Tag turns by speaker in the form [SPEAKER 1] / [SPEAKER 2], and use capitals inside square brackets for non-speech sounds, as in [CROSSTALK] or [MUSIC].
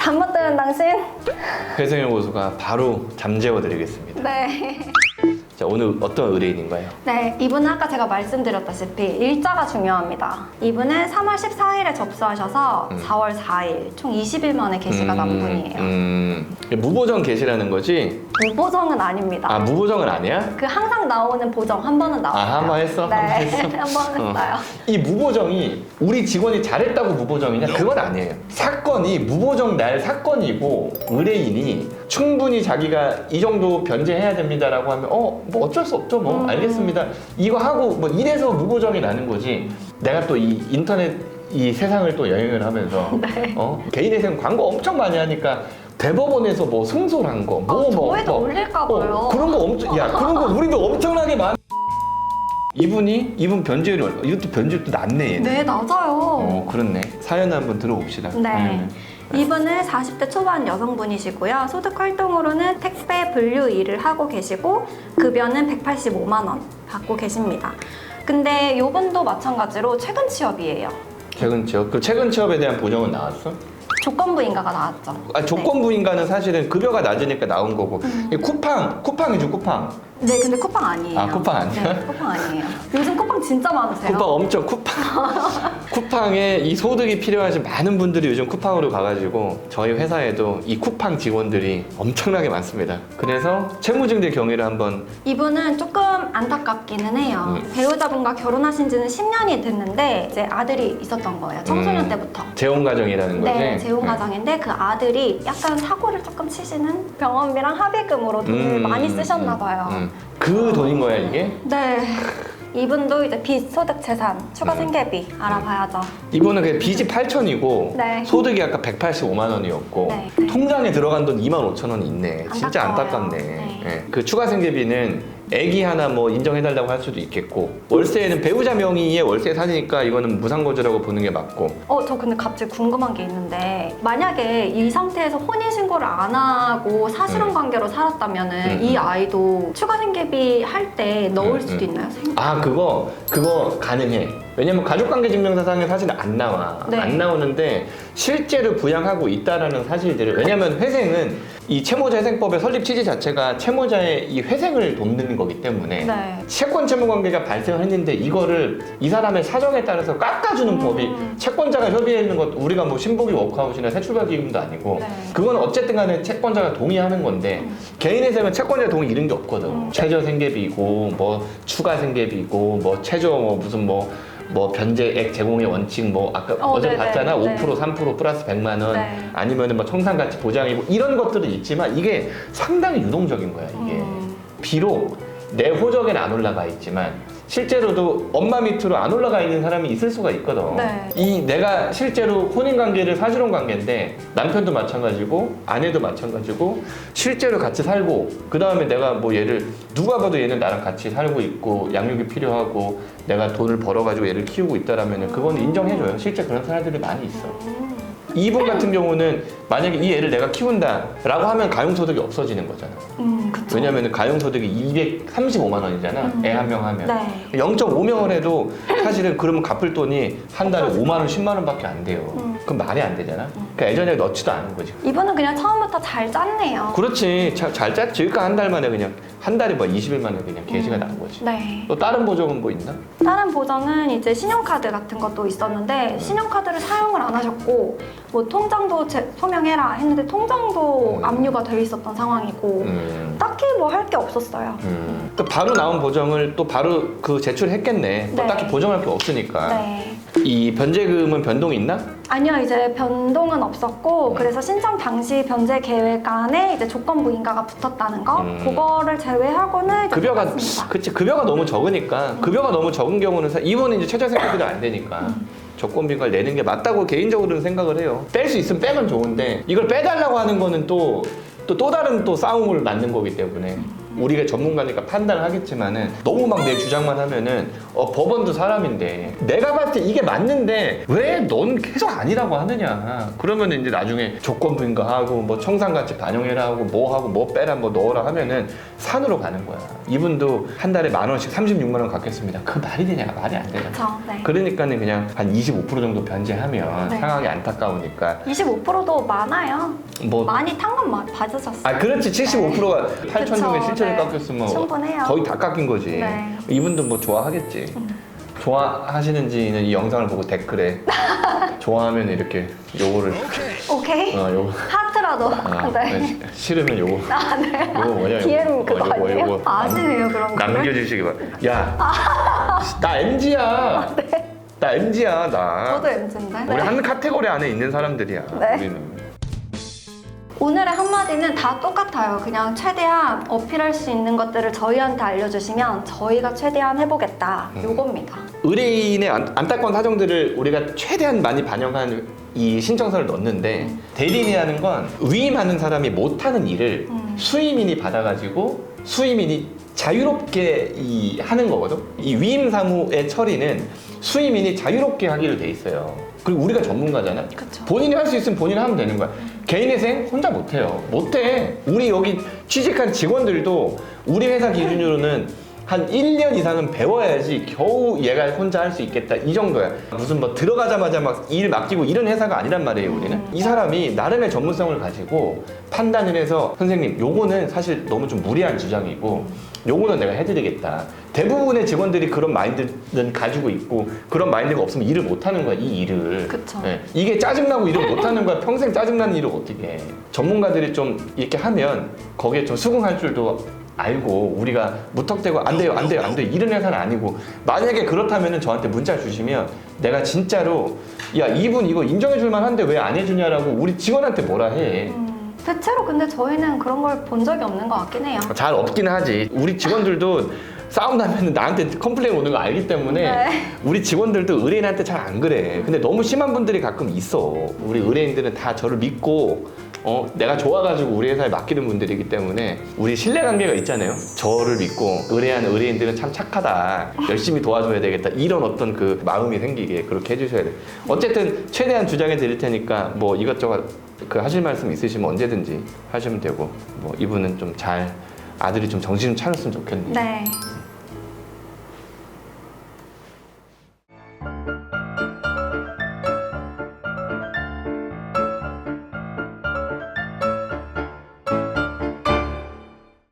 [SPEAKER 1] 잘못되는 당신?
[SPEAKER 2] 회생의 고수가 바로 잠재워 드리겠습니다.
[SPEAKER 1] 네.
[SPEAKER 2] 자, 오늘 어떤 의뢰인인가요?
[SPEAKER 1] 네, 이분은 아까 제가 말씀드렸다시피 일자가 중요합니다. 이분은 3월 14일에 접수하셔서
[SPEAKER 2] 음.
[SPEAKER 1] 4월 4일, 총 20일 만에 게시가 난 분이에요.
[SPEAKER 2] 음, 무보정 게시라는 거지?
[SPEAKER 1] 무보정은 아닙니다.
[SPEAKER 2] 아, 무보정은 아니야?
[SPEAKER 1] 그 항상 나오는 보정 한 번은 나왔어요.
[SPEAKER 2] 아, 한 번 했어?
[SPEAKER 1] 네,
[SPEAKER 2] 한번 했어?
[SPEAKER 1] 한번 [LAUGHS]
[SPEAKER 2] 어.
[SPEAKER 1] 했어요.
[SPEAKER 2] 이 무보정이 우리 직원이 잘했다고 무보정이냐? 그건 아니에요. 사건이 무보정 날 사건이고 의뢰인이 충분히 자기가 이 정도 변제해야 됩니다라고 하면 어, 뭐 어쩔 수 없죠. 뭐
[SPEAKER 1] 음.
[SPEAKER 2] 알겠습니다. 이거 하고 뭐 이래서 무보정이 나는 거지. 내가 또 이 인터넷 이 세상을 또 여행을 하면서 [LAUGHS]
[SPEAKER 1] 네.
[SPEAKER 2] 어? 개인회생 광고 엄청 많이 하니까 대법원에서 뭐 승소한 거, 뭐,
[SPEAKER 1] 아,
[SPEAKER 2] 뭐,
[SPEAKER 1] 저희도
[SPEAKER 2] 뭐.
[SPEAKER 1] 올릴까 봐요.
[SPEAKER 2] 어, 그런 거 엄청, 야, 그런 거 우리도 엄청나게 많. [LAUGHS] 이분이 이분 변제율이 얼마? 이것도 변제율도 낮네. 얘는.
[SPEAKER 1] 네, 맞아요.
[SPEAKER 2] 어, 그렇네. 사연 한번 들어봅시다.
[SPEAKER 1] 네. 이분은 40대 초반 여성분이시고요. 소득 활동으로는 택배 분류 일을 하고 계시고 급여는 185만 원 받고 계십니다. 근데 이분도 마찬가지로 최근 취업이에요.
[SPEAKER 2] 최근 취업. 그 최근 취업에 대한 보정은 나왔어?
[SPEAKER 1] 조건부 인가가 나왔죠.
[SPEAKER 2] 아, 조건부 인가는 사실은 급여가 낮으니까 나온 거고.
[SPEAKER 1] 음.
[SPEAKER 2] 이 쿠팡, 쿠팡이죠, 쿠팡.
[SPEAKER 1] 네, 근데 쿠팡 아니에요.
[SPEAKER 2] 아, 쿠팡 아니야?
[SPEAKER 1] 네, 쿠팡 아니에요. 요즘 쿠팡 진짜 많으세요.
[SPEAKER 2] 쿠팡 엄청 쿠팡. [LAUGHS] 쿠팡에 이 소득이 필요하신 많은 분들이 요즘 쿠팡으로 가가지고 저희 회사에도 이 쿠팡 직원들이 엄청나게 많습니다. 그래서 채무증대 경위를 한번
[SPEAKER 1] 이분은 조금 안타깝기는 해요.
[SPEAKER 2] 음.
[SPEAKER 1] 배우자분과 결혼하신 지는 10년이 됐는데 이제 아들이 있었던 거예요. 청소년
[SPEAKER 2] 음.
[SPEAKER 1] 때부터.
[SPEAKER 2] 재혼 가정이라는 거지.
[SPEAKER 1] 네, 재혼 가정인데 그 아들이 약간 사고를 조금 치시는 병원비랑 합의금으로 돈을
[SPEAKER 2] 음,
[SPEAKER 1] 많이
[SPEAKER 2] 음,
[SPEAKER 1] 쓰셨나
[SPEAKER 2] 음,
[SPEAKER 1] 봐요.
[SPEAKER 2] 음. 그 돈인 거야 이게?
[SPEAKER 1] 네. 이분도 이제 비소득 재산 추가
[SPEAKER 2] 음.
[SPEAKER 1] 생계비 알아봐야죠.
[SPEAKER 2] 이분은 그냥 빚이 8천이고
[SPEAKER 1] 네.
[SPEAKER 2] 소득이 아까 185만 원이었고
[SPEAKER 1] 네.
[SPEAKER 2] 통장에 들어간 돈 2만 5천 원이 있네. 진짜
[SPEAKER 1] 안타까워요.
[SPEAKER 2] 안타깝네.
[SPEAKER 1] 네.
[SPEAKER 2] 예. 그 추가 생계비는 애기 하나 뭐 인정해달라고 할 수도 있겠고 월세는 배우자 명의의 월세 사니까 이거는 무상거주라고 보는 게 맞고
[SPEAKER 1] 어, 저 근데 갑자기 궁금한 게 있는데 만약에 이 상태에서 혼인 신고를 안 하고 사실혼
[SPEAKER 2] 음.
[SPEAKER 1] 관계로 살았다면은
[SPEAKER 2] 음,
[SPEAKER 1] 이
[SPEAKER 2] 음.
[SPEAKER 1] 아이도 추가 생계비 할 때 넣을
[SPEAKER 2] 음,
[SPEAKER 1] 수도
[SPEAKER 2] 음.
[SPEAKER 1] 있나요? 생-
[SPEAKER 2] 아 그거 그거 가능해. 왜냐면 가족관계 증명서상에 사실 안 나와.
[SPEAKER 1] 네.
[SPEAKER 2] 안 나오는데 실제로 부양하고 있다라는 사실들을 왜냐면 회생은 이 채무자 회생법의 설립 취지 자체가 채무자의 이 회생을 돕는 거기 때문에
[SPEAKER 1] 네.
[SPEAKER 2] 채권 채무 관계가 발생했는데 이거를 이 사람의 사정에 따라서 깎아주는
[SPEAKER 1] 음.
[SPEAKER 2] 법이 채권자가 협의했는 것 우리가 뭐 신복이 워크아웃이나 세출발 기금도 아니고
[SPEAKER 1] 네.
[SPEAKER 2] 그건 어쨌든 간에 채권자가 동의하는 건데 개인의 세면 채권자 동의 이런 게 없거든
[SPEAKER 1] 음.
[SPEAKER 2] 최저 생계비고 뭐 추가 생계비고 뭐 최저 뭐 무슨 뭐뭐 변제액 제공의 원칙 뭐 아까
[SPEAKER 1] 어,
[SPEAKER 2] 어, 제
[SPEAKER 1] 네네.
[SPEAKER 2] 봤잖아
[SPEAKER 1] 네.
[SPEAKER 2] 5% 3% 플러스 100만 원
[SPEAKER 1] 네.
[SPEAKER 2] 아니면은 뭐 청산 가치 보장이고 이런 것들은 있지만 이게 상당히 유동적인 거야 이게
[SPEAKER 1] 음.
[SPEAKER 2] 비록 내 호적에는 안 올라가 있지만 실제로도 엄마 밑으로 안 올라가 있는 사람이 있을 수가 있거든.
[SPEAKER 1] 네.
[SPEAKER 2] 이 내가 실제로 혼인 관계를 사실혼 관계인데 남편도 마찬가지고 아내도 마찬가지고 실제로 같이 살고 그 다음에 내가 뭐 얘를 누가 봐도 얘는 나랑 같이 살고 있고 양육이 필요하고 내가 돈을 벌어가지고 얘를 키우고 있다라면은 그거는 인정해줘요. 실제 그런 사람들이 많이 있어.
[SPEAKER 1] 음.
[SPEAKER 2] 이분 같은 경우는 만약에 이 애를 내가 키운다라고 하면 가용소득이 없어지는 거잖아.
[SPEAKER 1] 음, 그쵸.
[SPEAKER 2] 왜냐면 가용소득이 235만 원이잖아.
[SPEAKER 1] 음.
[SPEAKER 2] 애 한 명 하면.
[SPEAKER 1] 네.
[SPEAKER 2] 0.5명을 해도 사실은 그러면 갚을 돈이 한 달에
[SPEAKER 1] 없어지죠.
[SPEAKER 2] 5만 원, 10만 원밖에 안 돼요.
[SPEAKER 1] 음.
[SPEAKER 2] 그럼 말이 안 되잖아. 그러니까 예전에 넣지도 않은 거지.
[SPEAKER 1] 이분은 그냥 처음부터 잘 짰네요.
[SPEAKER 2] 그렇지. 자- 잘 짰지. 그러니까 한 달 만에 그냥 한 달에 뭐 20일 만에 그냥 게시가
[SPEAKER 1] 음.
[SPEAKER 2] 난 거지.
[SPEAKER 1] 네.
[SPEAKER 2] 또 다른 보정은 뭐 있나?
[SPEAKER 1] 다른 보정은 이제 신용카드 같은 것도 있었는데 신용카드를 사용을 안 하셨고 뭐 통장도 제- 소명해라 했는데 통장도
[SPEAKER 2] 음.
[SPEAKER 1] 압류가 돼 있었던 상황이고
[SPEAKER 2] 음.
[SPEAKER 1] 딱히 뭐 할 게 없었어요.
[SPEAKER 2] 음. 또 바로 나온 보정을 또 바로 그 제출했겠네. 또
[SPEAKER 1] 네.
[SPEAKER 2] 딱히 보정할 게 없으니까.
[SPEAKER 1] 네.
[SPEAKER 2] 이 변제금은 변동이 있나?
[SPEAKER 1] 아니요, 이제 변동은 없었고
[SPEAKER 2] 음.
[SPEAKER 1] 그래서 신청 당시 변제 계획 안에 이제 조건부 인가가 붙었다는 거
[SPEAKER 2] 음.
[SPEAKER 1] 그거를 제외하고는 이제
[SPEAKER 2] 급여가
[SPEAKER 1] 똑같습니다.
[SPEAKER 2] 그치 급여가 너무 적으니까 급여가 너무 적은 경우는 사- 이번에 이제 최저 생활비도 안 되니까
[SPEAKER 1] 음.
[SPEAKER 2] 조건비를 내는 게 맞다고 개인적으로는 생각을 해요. 뺄 수 있으면 빼면 좋은데 이걸 빼달라고 하는 거는 또 또 또 다른 또 싸움을 낳는 거기 때문에 우리가 전문가니까 판단을 하겠지만은 너무 막 내 주장만 하면은 어, 법원도 사람인데 내가 봤을 때 이게 맞는데 왜 넌 계속 아니라고 하느냐 그러면 이제 나중에 조건 불가하고 뭐 청산가치 반영해라 하고 뭐 하고 뭐 빼라 뭐 넣어라 하면은 산으로 가는 거야 이분도 한 달에 만 원씩 36만 원 갚겠습니다 그 말이 되냐 말이 안 되잖아
[SPEAKER 1] 그렇죠. 네.
[SPEAKER 2] 그러니까는 그냥 한 25% 정도 변제하면
[SPEAKER 1] 네.
[SPEAKER 2] 상황이 안타까우니까
[SPEAKER 1] 25%도 많아요.
[SPEAKER 2] 뭐
[SPEAKER 1] 많이 탄건 받으셨어요.
[SPEAKER 2] 아 그렇지 75%가 8천
[SPEAKER 1] 그쵸,
[SPEAKER 2] 중에 7천 을
[SPEAKER 1] 네.
[SPEAKER 2] 깎였으면
[SPEAKER 1] 충분해요.
[SPEAKER 2] 거의 다 깎인 거지
[SPEAKER 1] 네.
[SPEAKER 2] 이분도 뭐 좋아하겠지 좋아하시는지는 이 영상을 보고 댓글에 [LAUGHS] 좋아하면 이렇게 요거를
[SPEAKER 1] 오케이.
[SPEAKER 2] 어 요거
[SPEAKER 1] 하트라도.
[SPEAKER 2] 아, [LAUGHS]
[SPEAKER 1] 네.
[SPEAKER 2] 시- 싫으면 요거
[SPEAKER 1] 아, 네.
[SPEAKER 2] 요거 뭐냐 요거
[SPEAKER 1] DM 그거
[SPEAKER 2] 어,
[SPEAKER 1] 아니에요?
[SPEAKER 2] 요거
[SPEAKER 1] 아시네요, 그런 거.
[SPEAKER 2] 남겨주시기 바랍니다 야나 MG야 나 MG야 나
[SPEAKER 1] 저도 MZ인데.
[SPEAKER 2] 우리 한 카테고리 안에 있는 사람들이야
[SPEAKER 1] 네.
[SPEAKER 2] 우리는
[SPEAKER 1] 오늘의 한마디는 다 똑같아요. 그냥 최대한 어필할 수 있는 것들을 저희한테 알려주시면 저희가 최대한 해보겠다.
[SPEAKER 2] 음.
[SPEAKER 1] 요겁니다.
[SPEAKER 2] 의뢰인의 안- 안타까운 사정들을 우리가 최대한 많이 반영한 이 신청서를 넣었는데 대리인이라는 건 위임하는 사람이 못하는 일을
[SPEAKER 1] 음.
[SPEAKER 2] 수임인이 받아가지고 수임인이 자유롭게 이 하는 거거든. 이 위임 사무의 처리는 수임인이 자유롭게 하기로 돼 있어요. 그리고 우리가 전문가잖아.
[SPEAKER 1] 그쵸.
[SPEAKER 2] 본인이 할 수 있으면 본인이 하면 되는 거야. 개인회생 혼자 못해요. 못해. 우리 여기 취직한 직원들도 우리 회사 기준으로는 한 1년 이상은 배워야지 겨우 얘가 혼자 할 수 있겠다. 이 정도야. 무슨 뭐 들어가자마자 막 일 맡기고 이런 회사가 아니란 말이에요, 우리는. 이 사람이 나름의 전문성을 가지고 판단을 해서 선생님, 요거는 사실 너무 좀 무리한 주장이고 요거는 내가 해드리겠다. 대부분의 직원들이 그런 마인드는 가지고 있고 그런 마인드가 없으면 일을 못 하는 거야, 이 일을.
[SPEAKER 1] 그쵸.
[SPEAKER 2] 네. 이게 짜증나고 일을 못하는 거야. 평생 짜증나는 일을 어떻게 해. 전문가들이 좀 이렇게 하면 거기에 좀 수긍할 줄도 알고 우리가 무턱대고 안 돼요, 안 돼요, 안 돼요. 이런 회사는 아니고 만약에 그렇다면 저한테 문자 주시면 내가 진짜로 야 이분 이거 인정해 줄 만한데 왜 안 해주냐라고 우리 직원한테 뭐라 해.
[SPEAKER 1] 음, 대체로 근데 저희는 그런 걸 본 적이 없는 것 같긴 해요.
[SPEAKER 2] 잘 없긴 하지. 우리 직원들도 싸움 나면 나한테 컴플레인 오는 거 알기 때문에
[SPEAKER 1] 네.
[SPEAKER 2] 우리 직원들도 의뢰인한테 잘 안 그래. 근데 너무 심한 분들이 가끔 있어. 우리 의뢰인들은 다 저를 믿고 어, 내가 좋아가지고 우리 회사에 맡기는 분들이기 때문에 우리 신뢰관계가 있잖아요. 저를 믿고 의뢰하는 의뢰인들은 참 착하다. 열심히 도와줘야 되겠다. 이런 어떤 그 마음이 생기게 그렇게 해주셔야 돼. 어쨌든 최대한 주장해 드릴 테니까 뭐 이것저것 그 하실 말씀 있으시면 언제든지 하시면 되고 뭐 이분은 좀 잘 아들이 좀 정신 좀 차렸으면 좋겠네요.
[SPEAKER 1] 네.